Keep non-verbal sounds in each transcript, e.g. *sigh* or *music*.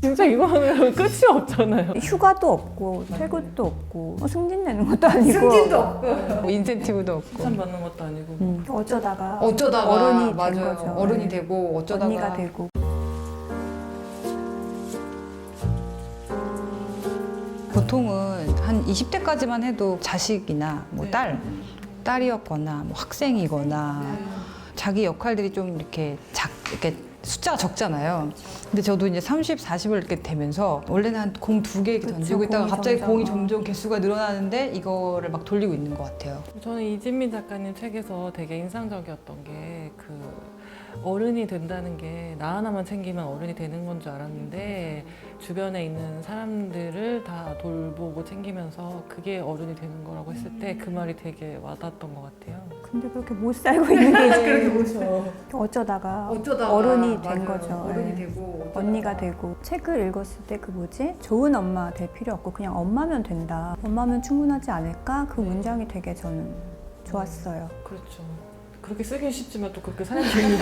진짜 이거는 *laughs* 끝이 없잖아요. 휴가도 없고 퇴근도 없고 뭐 승진 내는 것도 아니고 승진도 없고 인센티브도 없고 칭찬 받는 것도 아니고. 음, 어쩌다가 어쩌다가 어른이 된 맞아요. 거죠. 어른이 네. 되고 어쩌다가 언니가 되고 보통은 한 20대까지만 해도 자식이나 뭐 네. 딸, 딸이었거나 뭐 학생이거나 자기 역할들이 좀 이렇게 작 이렇게 숫자가 적잖아요. 근데 저도 이제 30, 40을 이렇게 되면서 원래는 한 공 두 개 이렇게 그쵸, 던지고 있다가 공이 갑자기 점점, 공이 어. 점점 개수가 늘어나는데 이거를 막 돌리고 있는 것 같아요. 저는 이진민 작가님 책에서 되게 인상적이었던 게 그 어른이 된다는 게 나 하나만 챙기면 어른이 되는 건 줄 알았는데 주변에 있는 사람들을 다 돌보고 챙기면서 그게 어른이 되는 거라고 했을 때 그 말이 되게 와닿았던 것 같아요. 근데 그렇게 못 살고 있는 게 제일 그렇죠. 어쩌다가 어쩌다가 어른이 된 맞아요. 거죠. 어른이 네. 되고 어쩌다가. 언니가 되고 책을 읽었을 때 그 뭐지 좋은 엄마 될 필요 없고 그냥 엄마면 된다 엄마면 충분하지 않을까 그 문장이 되게 저는 좋았어요 그렇죠. 그렇게 쓰긴 쉽지만 또 그렇게 살기는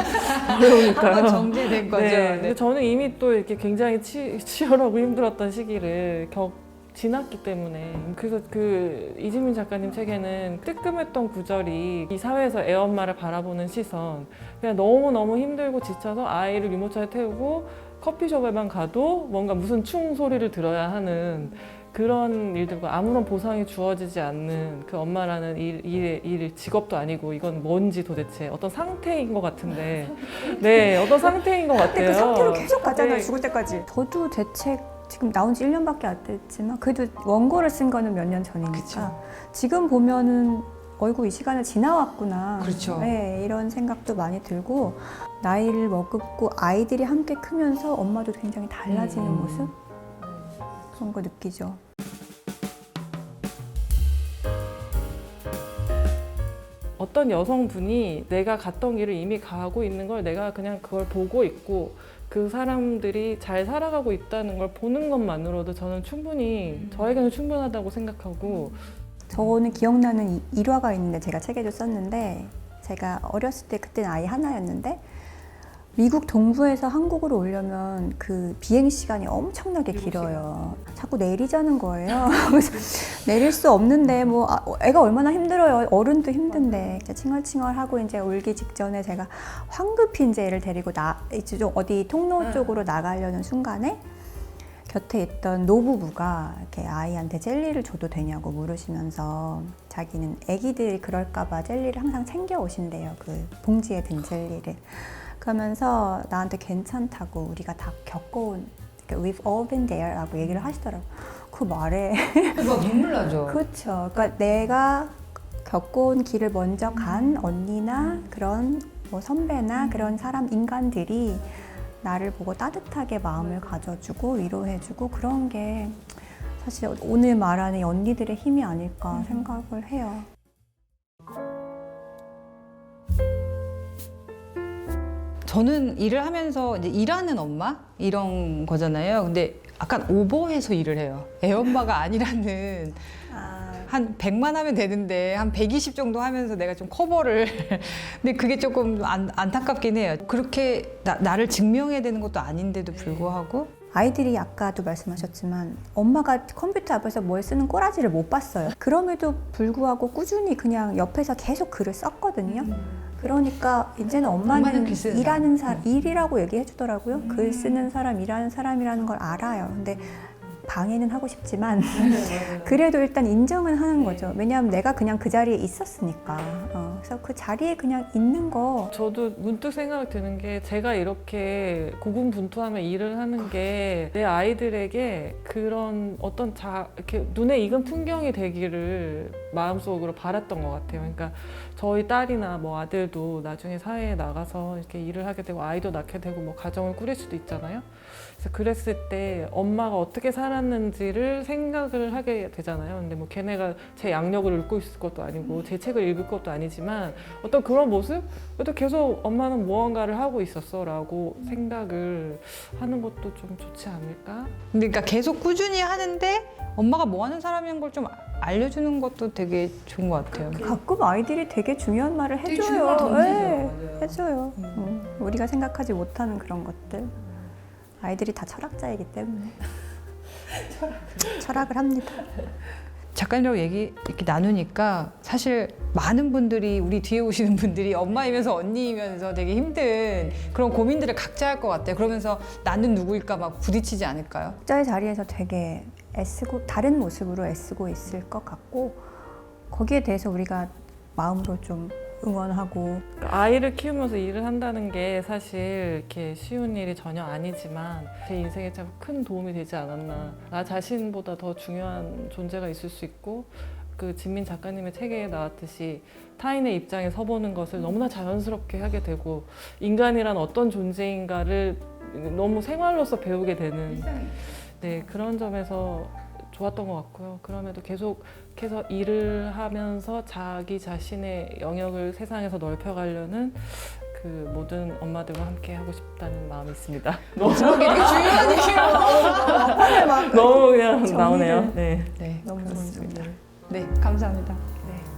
어려우니까요. 한번 정제된 거죠. 네. 네. 저는 이미 또 이렇게 굉장히 치, 치열하고 힘들었던 시기를 겪 지났기 때문에 그래서 그 이지민 작가님 책에는 뜨끔했던 구절이 이 사회에서 애엄마를 바라보는 시선 그냥 너무 너무 힘들고 지쳐서 아이를 유모차에 태우고 커피숍에만 가도 뭔가 무슨 충 소리를 들어야 하는 그런 일들과 아무런 보상이 주어지지 않는 그 엄마라는 일, 일, 일 직업도 아니고 이건 뭔지 도대체 어떤 상태인 것 같은데 네 어떤 상태인 것 같아요. 근데 그 상태로 계속 가잖아요 네. 죽을 때까지 저도 제책 지금 나온 지 1년밖에 안 됐지만 그래도 원고를 쓴 거는 몇 년 전이니까 그쵸. 지금 보면은 어이구 이 시간을 지나왔구나 그렇죠. 네, 이런 생각도 많이 들고 나이를 먹고 아이들이 함께 크면서 엄마도 굉장히 달라지는 음. 모습 그런 거 느끼죠. 어떤 여성분이 내가 갔던 길을 이미 가고 있는 걸 내가 그냥 그걸 보고 있고 그 사람들이 잘 살아가고 있다는 걸 보는 것만으로도 저는 충분히 저에게는 충분하다고 생각하고 저는 기억나는 이- 일화가 있는데 제가 책에도 썼는데 제가 어렸을 때 그때는 아이 하나였는데 미국 동부에서 한국으로 오려면 그 비행 시간이 엄청나게 길어요. 자꾸 내리자는 거예요. *laughs* 그래서 내릴 수 없는데 뭐 아, 애가 얼마나 힘들어요. 어른도 힘든데 이제 칭얼칭얼하고 이제 울기 직전에 제가 황급히 이제 애를 데리고 나 이제 좀 어디 통로 응. 쪽으로 나가려는 순간에 곁에 있던 노부부가 이렇게 아이한테 젤리를 줘도 되냐고 물으시면서 자기는 아기들이 그럴까봐 젤리를 항상 챙겨 오신대요. 그 봉지에 든 젤리를. 그러면서 나한테 괜찮다고 우리가 다 겪어온 그러니까 We've all been there라고 얘기를 하시더라고. 그 말에 막 눈물 나죠. *laughs* 그렇죠. 그러니까 내가 겪어온 길을 먼저 간 언니나 그런 뭐 선배나 그런 사람 인간들이 나를 보고 따뜻하게 마음을 가져주고 위로해주고 그런 게 사실 오늘 말하는 이 언니들의 힘이 아닐까 생각을 해요. 저는 일을 하면서 이제 일하는 엄마 이런 거잖아요. 근데 약간 오버해서 일을 해요. 애 엄마가 아니라는 한 100만 하면 되는데 한 120 정도 하면서 내가 좀 커버를 *laughs* 근데 그게 조금 안, 안타깝긴 해요. 그렇게 나, 나를 증명해야 되는 것도 아닌데도 불구하고 아이들이 아까도 말씀하셨지만 엄마가 컴퓨터 앞에서 뭘 쓰는 꼬라지를 못 봤어요. 그럼에도 불구하고 꾸준히 그냥 옆에서 계속 글을 썼거든요. 그러니까 이제는 엄마는 일하는 사람. 사람, 일이라고 얘기해 주더라고요. 글 쓰는 사람, 일하는 사람이라는 걸 알아요. 근데 방해는 하고 싶지만 *laughs* 그래도 일단 인정은 하는 거죠. 왜냐하면 내가 그냥 그 자리에 있었으니까. 어, 그래서 그 자리에 그냥 있는 거 저도 문득 생각이 드는 게 제가 이렇게 고군분투하며 일을 하는 게 내 아이들에게 그런 어떤 자 이렇게 눈에 익은 풍경이 되기를 마음속으로 바랐던 것 같아요. 그러니까 저희 딸이나 뭐 아들도 나중에 사회에 나가서 이렇게 일을 하게 되고 아이도 낳게 되고 뭐 가정을 꾸릴 수도 있잖아요. 그래서 그랬을 때 엄마가 어떻게 살 았는지를 생각을 하게 되잖아요. 근데 뭐 걔네가 제 양력을 읽고 있을 것도 아니고 제 책을 읽을 것도 아니지만 어떤 그런 모습? 그래도 계속 엄마는 무언가를 하고 있었어 라고 생각을 하는 것도 좀 좋지 않을까? 근데 그러니까 계속 꾸준히 하는데 엄마가 뭐 하는 사람인 걸 좀 알려주는 것도 되게 좋은 것 같아요. 가끔 아이들이 되게 중요한 말을 되게 해줘요. 중요한 던지죠. 네. 해줘요. 음, 우리가 생각하지 못하는 그런 것들. 아이들이 다 철학자이기 때문에 철학을 합니다. 작가님하고 얘기 이렇게 나누니까 사실 많은 분들이 우리 뒤에 오시는 분들이 엄마이면서 언니이면서 되게 힘든 그런 고민들을 각자 할 것 같아요. 그러면서 나는 누구일까 막 부딪히지 않을까요? 각자의 자리에서 되게 애쓰고 다른 모습으로 애쓰고 있을 것 같고 거기에 대해서 우리가 마음으로 좀 응원하고 그러니까 아이를 키우면서 일을 한다는 게 사실 이렇게 쉬운 일이 전혀 아니지만 제 인생에 참 큰 도움이 되지 않았나. 나 자신보다 더 중요한 존재가 있을 수 있고 그 진민 작가님의 책에 나왔듯이 타인의 입장에 서보는 것을 너무나 자연스럽게 하게 되고 인간이란 어떤 존재인가를 너무 생활로서 배우게 되는 네 그런 점에서 좋았던 것 같고요. 그럼에도 계속해서 일을 하면서 자기 자신의 영역을 세상에서 넓혀가려는 그 모든 엄마들과 함께 하고 싶다는 마음이 있습니다. *laughs* 너무 중요한 얘기예요. *laughs* 너무 그냥 나오네요. 네. 네, 너무. 좋습니다. 네, 감사합니다. 네.